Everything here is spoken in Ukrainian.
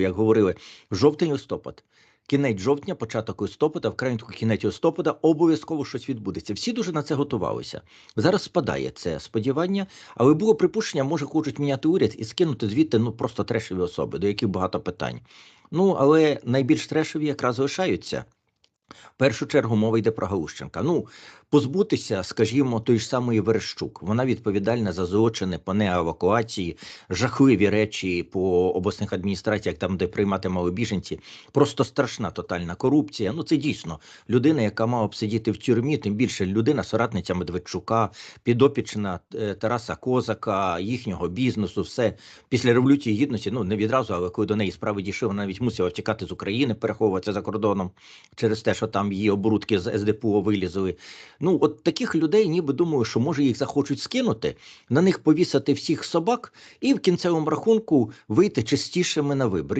як говорили, жовтень-листопад. Кінець жовтня, початок листопада, в крайньому кінець листопада обов'язково щось відбудеться. Всі дуже на це готувалися. Зараз спадає це сподівання, але було припущення, може хочуть міняти уряд і скинути звідти ну просто трешові особи, до яких багато питань. Ну але найбільш трешові якраз лишаються. В першу чергу мова йде про Галущенка. Ну, позбутися, скажімо, той ж самої Верещук. Вона відповідальна за злочини по неевакуації, жахливі речі по обласних адміністраціях, там, де приймати мали біженці. Просто страшна тотальна корупція. Ну, це дійсно людина, яка мала б сидіти в тюрмі, тим більше людина, соратниця Медведчука, підопічна е, Тараса Козака, їхнього бізнесу, все після революції гідності. Ну не відразу, але коли до неї справи дійшли, вона навіть мусила втікати з України, переховуватися за кордоном через те, що там її оборудки з СДПУ вилізли. Ну, от таких людей, ніби думаю, що може їх захочуть скинути, на них повісити всіх собак і в кінцевому рахунку вийти частішими на вибори.